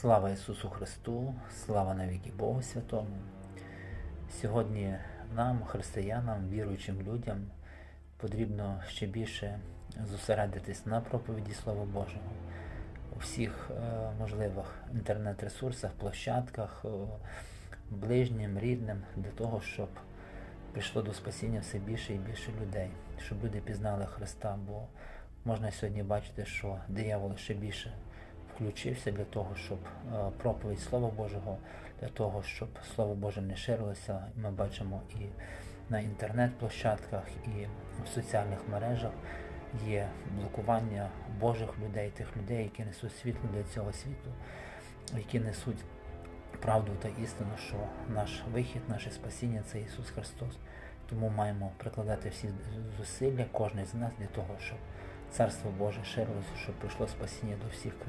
Слава Ісусу Христу, слава навіки Богу Святому. Сьогодні нам, християнам, віруючим людям, потрібно ще більше зосередитись на проповіді Слова Божого у всіх е, можливих інтернет-ресурсах, площадках, е, ближнім, рідним, для того, щоб прийшло до спасіння все більше і більше людей, щоб люди пізнали Христа, бо можна сьогодні бачити, що диявол ще більше включився для того, щоб е, проповідь Слова Божого, для того, щоб Слово Боже не ширилося. Ми бачимо і на інтернет-площадках, і в соціальних мережах є блокування Божих людей, тих людей, які несуть світло для цього світу, які несуть правду та істину, що наш вихід, наше спасіння це Ісус Христос. Тому маємо прикладати всі зусилля, кожен з нас для того, щоб Царство Боже ширилося, щоб прийшло спасіння до всіх країн.